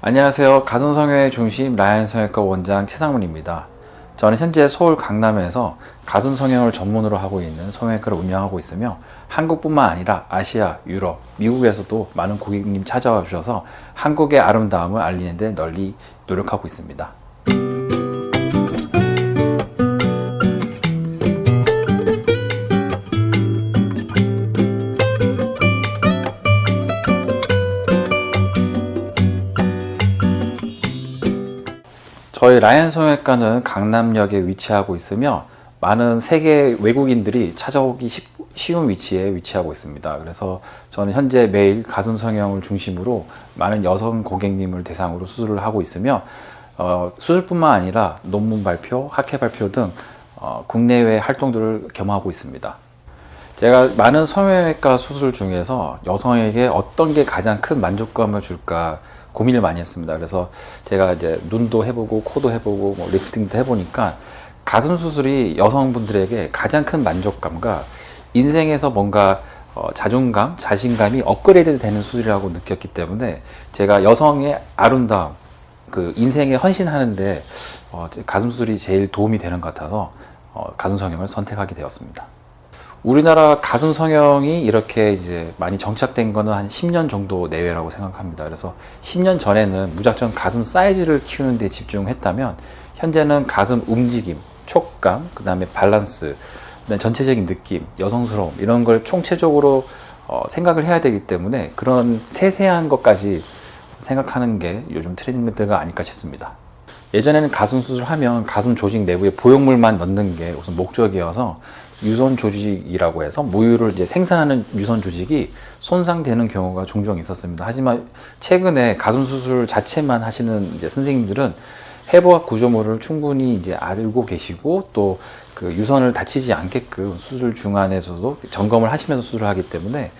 안녕하세요. 가슴성형의 중심 라이언성형외과 원장 최상문입니다. 저는 현재 서울 강남에서 가슴 성형을 전문으로 하고 있는 성형외과를 운영하고 있으며 한국뿐만 아니라 아시아, 유럽, 미국에서도 많은 고객님 찾아와 주셔서 한국의 아름다움을 알리는 데 널리 노력하고 있습니다. 저희 라이언 성형외과는 강남역에 위치하고 있으며 많은 세계 외국인들이 찾아오기 쉽- 쉬운 위치에 위치하고 있습니다. 그래서 저는 현재 매일 가슴 성형을 중심으로 많은 여성 고객님을 대상으로 수술을 하고 있으며 어, 수술뿐만 아니라 논문 발표, 학회 발표 등 어, 국내외 활동들을 겸하고 있습니다. 제가 많은 성형외과 수술 중에서 여성에게 어떤 게 가장 큰 만족감을 줄까 고민을 많이 했습니다. 그래서 제가 이제 눈도 해보고 코도 해보고 뭐 리프팅도 해보니까 가슴 수술이 여성분들에게 가장 큰 만족감과 인생에서 뭔가 어, 자존감, 자신감이 업그레이드 되는 수술이라고 느꼈기 때문에 제가 여성의 아름다움, 그 인생에 헌신하는데 어, 가슴 수술이 제일 도움이 되는 것 같아서 어, 가슴 성형을 선택하게 되었습니다. 우리나라 가슴 성형이 이렇게 이제 많이 정착된 거는 한 10년 정도 내외라고 생각합니다. 그래서 10년 전에는 무작정 가슴 사이즈를 키우는 데 집중했다면 현재는 가슴 움직임, 촉감, 그 다음에 밸런스, 그다음에 전체적인 느낌, 여성스러움 이런 걸 총체적으로 어, 생각을 해야 되기 때문에 그런 세세한 것까지 생각하는 게 요즘 트렌드가 아닐까 싶습니다. 예전에는 가슴 수술하면 가슴 조직 내부에 보형물만 넣는 게 우선 목적이어서 유선 조직이라고 해서 모유를 이제 생산하는 유선 조직이 손상되는 경우가 종종 있었습니다. 하지만 최근에 가슴 수술 자체만 하시는 이제 선생님들은 해부학 구조물을 충분히 이제 알고 계시고 또 그 유선을 다치지 않게끔 수술 중안에서도 점검을 하시면서 수술을 하기 때문에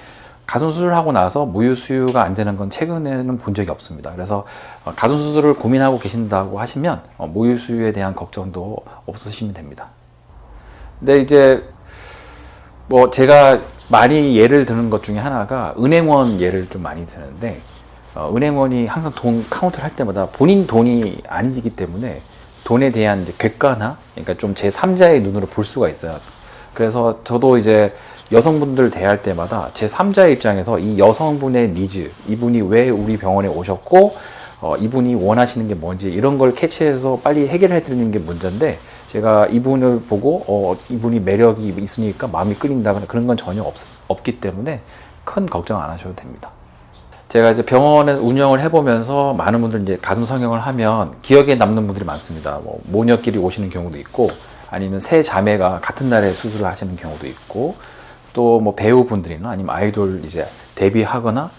가슴 수술하고 나서 모유 수유가 안 되는 건 최근에는 본 적이 없습니다. 그래서 어, 가슴 수술을 고민하고 계신다고 하시면 어, 모유 수유에 대한 걱정도 없으시면 됩니다. 근데 이제 뭐 제가 많이 예를 드는 것 중에 하나가 은행원 예를 좀 많이 드는데 어, 은행원이 항상 돈 카운트를 할 때마다 본인 돈이 아니기 때문에 돈에 대한 이제 객관화, 그러니까 좀 제 3자의 눈으로 볼 수가 있어요. 그래서 저도 이제 여성분들 대할 때마다 제 3자의 입장에서 이 여성분의 니즈, 이분이 왜 우리 병원에 오셨고, 어, 이분이 원하시는 게 뭔지 이런 걸 캐치해서 빨리 해결해 드리는 게 문제인데, 제가 이분을 보고, 어, 이분이 매력이 있으니까 마음이 끌린다거나 그런 건 전혀 없, 없기 때문에 큰 걱정 안 하셔도 됩니다. 제가 이제 병원에 운영을 해보면서 많은 분들 이제 가슴 성형을 하면 기억에 남는 분들이 많습니다. 뭐 모녀끼리 오시는 경우도 있고 아니면 세 자매가 같은 날에 수술을 하시는 경우도 있고 또 뭐 배우분들이나 아니면 아이돌 이제 데뷔하거나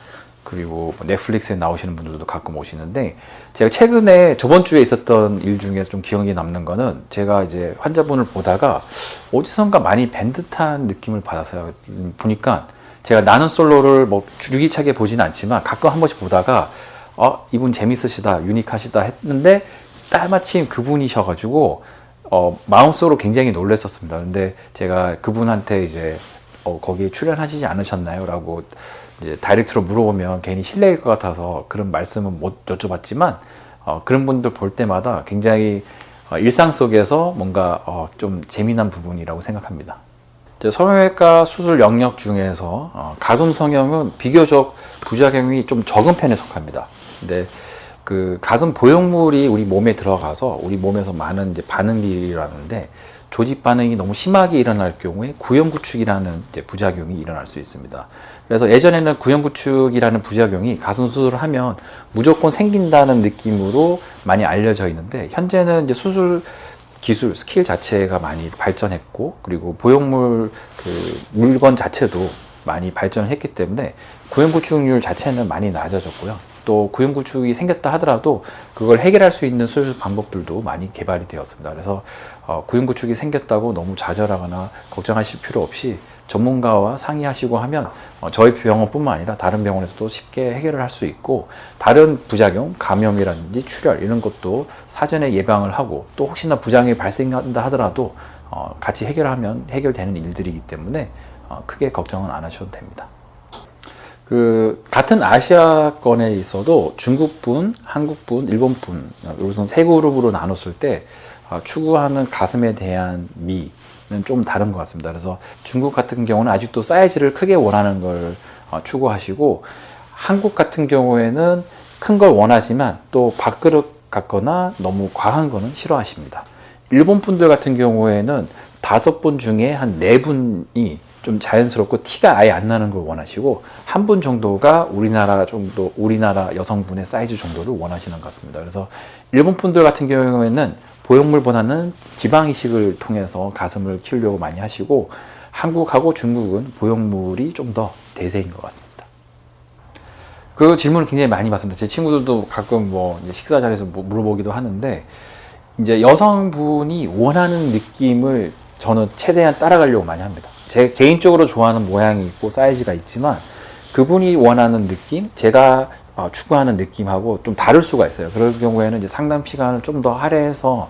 그리고 뭐 넷플릭스에 나오시는 분들도 가끔 오시는데 제가 최근에 저번 주에 있었던 일 중에서 좀 기억에 남는 거는 제가 이제 환자분을 보다가 어디선가 많이 뵌 듯한 느낌을 받았어요. 보니까 제가 나는 솔로를 뭐 주기차게 보진 않지만 가끔 한 번씩 보다가 어 이분 재밌으시다 유니크하시다 했는데 딸마침 그분이셔가지고 어 마음속으로 굉장히 놀랐었습니다. 근데 제가 그분한테 이제 어 거기에 출연하시지 않으셨나요?라고 이제 다이렉트로 물어보면 괜히 실례일 것 같아서 그런 말씀은 못 여쭤봤지만 어 그런 분들 볼 때마다 굉장히 어 일상 속에서 뭔가 어 좀 재미난 부분이라고 생각합니다. 성형외과 수술 영역 중에서 어, 가슴 성형은 비교적 부작용이 좀 적은 편에 속합니다. 근데 그 가슴 보형물이 우리 몸에 들어가서 우리 몸에서 많은 이제 반응들이 일어나는데 조직 반응이 너무 심하게 일어날 경우에 구형구축이라는 부작용이 일어날 수 있습니다. 그래서 예전에는 구형구축이라는 부작용이 가슴 수술을 하면 무조건 생긴다는 느낌으로 많이 알려져 있는데 현재는 이제 수술 기술 스킬 자체가 많이 발전했고 그리고 보형물 그 물건 자체도 많이 발전을 했기 때문에 구형구축률 자체는 많이 낮아졌고요. 또 구형구축이 생겼다 하더라도 그걸 해결할 수 있는 수술 방법들도 많이 개발이 되었습니다. 그래서 어, 구형구축이 생겼다고 너무 좌절하거나 걱정하실 필요 없이 전문가와 상의하시고 하면 어, 저희 병원뿐만 아니라 다른 병원에서도 쉽게 해결을 할 수 있고 다른 부작용, 감염이라든지 출혈 이런 것도 사전에 예방을 하고 또 혹시나 부작용이 발생한다 하더라도 어, 같이 해결하면 해결되는 일들이기 때문에 어, 크게 걱정은 안 하셔도 됩니다. 그 같은 아시아권에 있어도 중국분, 한국분, 일본분 우선 세 그룹으로 나눴을 때 아, 추구하는 가슴에 대한 미는 좀 다른 것 같습니다. 그래서 중국 같은 경우는 아직도 사이즈를 크게 원하는 걸 어, 추구하시고 한국 같은 경우에는 큰 걸 원하지만 또 밥그릇 같거나 너무 과한 거는 싫어하십니다. 일본 분들 같은 경우에는 다섯 분 중에 한 네 분이 좀 자연스럽고 티가 아예 안 나는 걸 원하시고 한 분 정도가 우리나라 정도 우리나라 여성분의 사이즈 정도를 원하시는 것 같습니다. 그래서 일본 분들 같은 경우에는 보형물보다는 지방 이식을 통해서 가슴을 키우려고 많이 하시고 한국하고 중국은 보형물이 좀 더 대세인 것 같습니다. 그 질문을 굉장히 많이 받습니다. 제 친구들도 가끔 뭐 식사 자리에서 뭐 물어보기도 하는데 이제 여성분이 원하는 느낌을 저는 최대한 따라가려고 많이 합니다. 제 개인적으로 좋아하는 모양이 있고 사이즈가 있지만 그분이 원하는 느낌, 제가 어, 추구하는 느낌하고 좀 다를 수가 있어요. 그럴 경우에는 이제 상담 시간을 좀 더 할애해서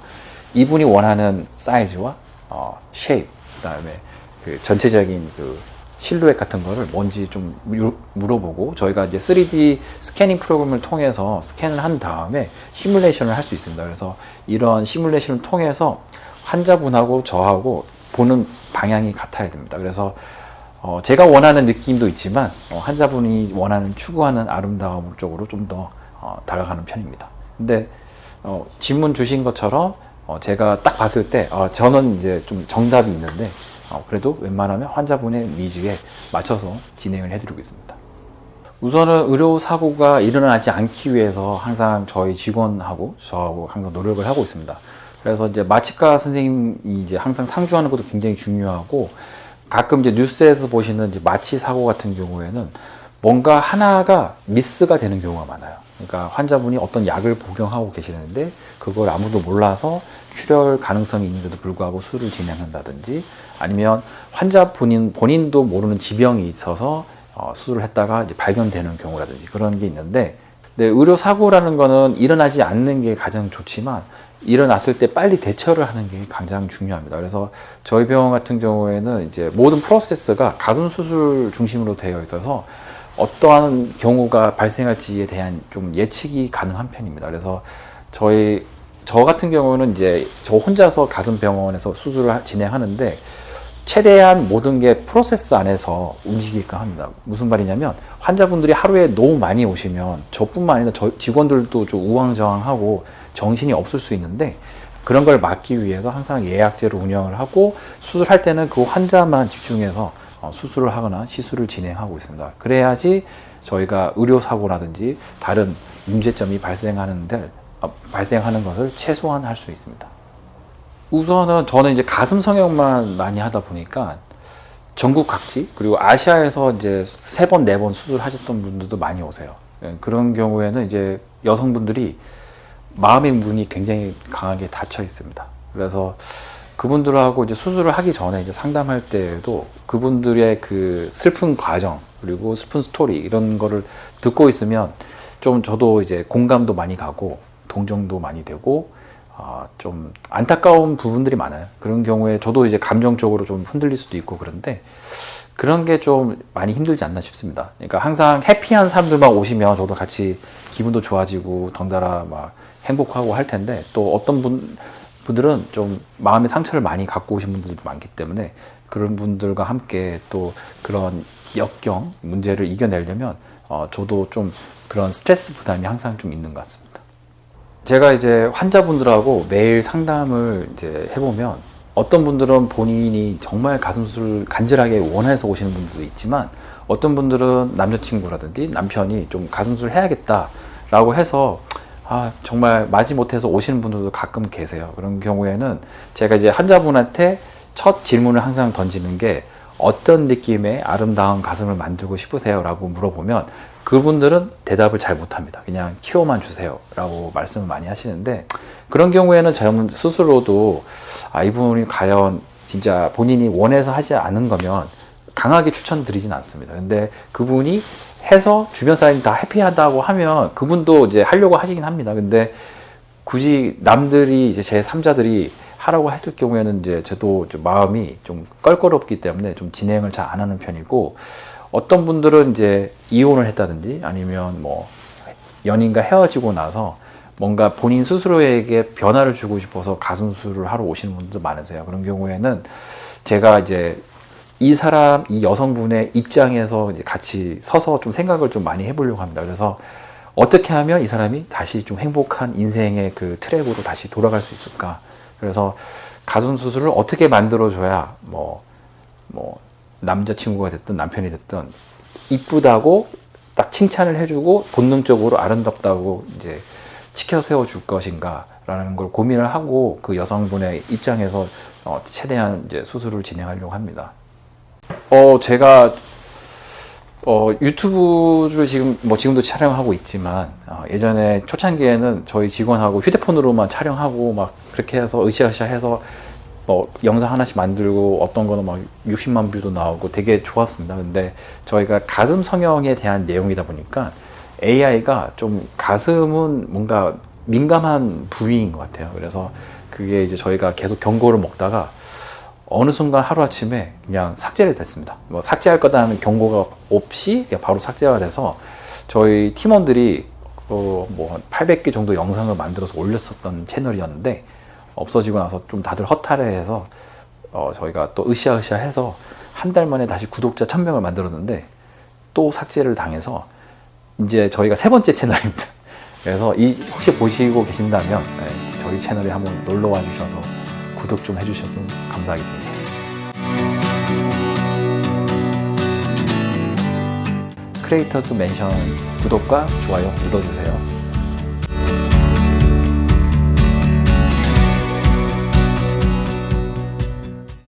이분이 원하는 사이즈와 어, 쉐입, 그다음에 그 전체적인 그 실루엣 같은 거를 뭔지 좀 물- 물어보고 저희가 이제 3D 스캐닝 프로그램을 통해서 스캔을 한 다음에 시뮬레이션을 할 수 있습니다. 그래서 이런 시뮬레이션을 통해서 환자분하고 저하고 보는 방향이 같아야 됩니다. 그래서 어, 제가 원하는 느낌도 있지만 어, 환자분이 원하는 추구하는 아름다움 쪽으로 좀더 어, 다가가는 편입니다. 근데 어, 질문 주신 것처럼 어, 제가 딱 봤을 때 어, 저는 이제 좀 정답이 있는데 어, 그래도 웬만하면 환자분의 니즈에 맞춰서 진행을 해드리고 있습니다. 우선은 의료 사고가 일어나지 않기 위해서 항상 저희 직원하고 저하고 항상 노력을 하고 있습니다. 그래서 이제 마취과 선생님이 이제 항상 상주하는 것도 굉장히 중요하고 가끔 이제 뉴스에서 보시는 이제 마취 사고 같은 경우에는 뭔가 하나가 미스가 되는 경우가 많아요. 그러니까 환자분이 어떤 약을 복용하고 계시는데 그걸 아무도 몰라서 출혈 가능성이 있는데도 불구하고 수술을 진행한다든지 아니면 환자 본인 본인도 모르는 지병이 있어서 어, 수술을 했다가 이제 발견되는 경우라든지 그런 게 있는데 네, 의료 사고라는 거는 일어나지 않는 게 가장 좋지만 일어났을 때 빨리 대처를 하는 게 가장 중요합니다. 그래서 저희 병원 같은 경우에는 이제 모든 프로세스가 가슴 수술 중심으로 되어 있어서 어떠한 경우가 발생할지에 대한 좀 예측이 가능한 편입니다. 그래서 저희 저 같은 경우는 이제 저 혼자서 가슴 병원에서 수술을 하- 진행하는데 최대한 모든 게 프로세스 안에서 움직이게끔 합니다. 무슨 말이냐면 환자분들이 하루에 너무 많이 오시면 저뿐만 아니라 저 직원들도 좀 우왕좌왕하고 정신이 없을 수 있는데 그런 걸 막기 위해서 항상 예약제로 운영을 하고 수술할 때는 그 환자만 집중해서 어, 수술을 하거나 시술을 진행하고 있습니다. 그래야지 저희가 의료 사고라든지 다른 문제점이 발생하는데 어, 발생하는 것을 최소화할 수 있습니다. 우선은 저는 이제 가슴 성형만 많이 하다 보니까 전국 각지 그리고 아시아에서 이제 세 번 네 번 수술하셨던 분들도 많이 오세요. 예, 그런 경우에는 이제 여성분들이 마음의 문이 굉장히 강하게 닫혀 있습니다. 그래서 그분들하고 이제 수술을 하기 전에 이제 상담할 때에도 그분들의 그 슬픈 과정 그리고 슬픈 스토리 이런 거를 듣고 있으면 좀 저도 이제 공감도 많이 가고 동정도 많이 되고 아, 좀 안타까운 부분들이 많아요. 그런 경우에 저도 이제 감정적으로 좀 흔들릴 수도 있고 그런데 그런 게 좀 많이 힘들지 않나 싶습니다. 그러니까 항상 해피한 사람들만 오시면 저도 같이 기분도 좋아지고 덩달아 막 행복하고 할 텐데 또 어떤 분 분들은 좀 마음의 상처를 많이 갖고 오신 분들도 많기 때문에 그런 분들과 함께 또 그런 역경 문제를 이겨내려면 어, 저도 좀 그런 스트레스 부담이 항상 좀 있는 것 같습니다. 제가 이제 환자분들하고 매일 상담을 이제 해보면 어떤 분들은 본인이 정말 가슴수를 간절하게 원해서 오시는 분들도 있지만 어떤 분들은 남자친구라든지 남편이 좀 가슴수를 해야겠다라고 해서 아, 정말 마지 못해서 오시는 분들도 가끔 계세요. 그런 경우에는 제가 이제 환자분한테 첫 질문을 항상 던지는 게 어떤 느낌의 아름다운 가슴을 만들고 싶으세요? 라고 물어보면 그분들은 대답을 잘 못합니다. 그냥 키워만 주세요. 라고 말씀을 많이 하시는데 그런 경우에는 저는 스스로도 아, 이분이 과연 진짜 본인이 원해서 하지 않은 거면 강하게 추천드리진 않습니다. 근데 그분이 해서 주변 사람이 다 해피하다고 하면 그분도 이제 하려고 하시긴 합니다. 근데 굳이 남들이 이제 제 3자들이 하라고 했을 경우에는 이제 저도 좀 마음이 좀 껄끄럽기 때문에 좀 진행을 잘 안 하는 편이고 어떤 분들은 이제 이혼을 했다든지 아니면 뭐 연인과 헤어지고 나서 뭔가 본인 스스로에게 변화를 주고 싶어서 가슴 수술을 하러 오시는 분들도 많으세요. 그런 경우에는 제가 이제 이 사람, 이 여성분의 입장에서 이제 같이 서서 좀 생각을 좀 많이 해보려고 합니다. 그래서 어떻게 하면 이 사람이 다시 좀 행복한 인생의 그 트랙으로 다시 돌아갈 수 있을까? 그래서 가슴 수술을 어떻게 만들어줘야 뭐, 뭐, 남자친구가 됐든 남편이 됐든 이쁘다고 딱 칭찬을 해주고 본능적으로 아름답다고 이제 치켜 세워줄 것인가라는 걸 고민을 하고 그 여성분의 입장에서 어, 최대한 이제 수술을 진행하려고 합니다. 어, 제가 어, 유튜브를 지금 뭐 지금도 촬영하고 있지만 어, 예전에 초창기에는 저희 직원하고 휴대폰으로만 촬영하고 막 그렇게 해서 으쌰으쌰 해서 뭐 영상 하나씩 만들고 어떤 거는 막 60만 뷰도 나오고 되게 좋았습니다. 근데 저희가 가슴 성형에 대한 내용이다 보니까 AI가 좀 가슴은 뭔가 민감한 부위인 것 같아요. 그래서 그게 이제 저희가 계속 경고를 먹다가 어느 순간 하루아침에 그냥 삭제를 됐습니다. 뭐 삭제할 거다는 경고가 없이 바로 삭제가 돼서 저희 팀원들이 어, 뭐한 800개 정도 영상을 만들어서 올렸었던 채널이었는데 없어지고 나서 좀 다들 허탈해해서 어, 저희가 또 으쌰으쌰 해서 한 달 만에 다시 구독자 1000명을 만들었는데 또 삭제를 당해서 이제 저희가 세 번째 채널입니다. 그래서 이 혹시 보시고 계신다면 네, 저희 채널에 한번 놀러 와 주셔서 구독 좀 해주셨으면 감사하겠습니다. 크리에이터스 멘션 구독과 좋아요 눌러주세요.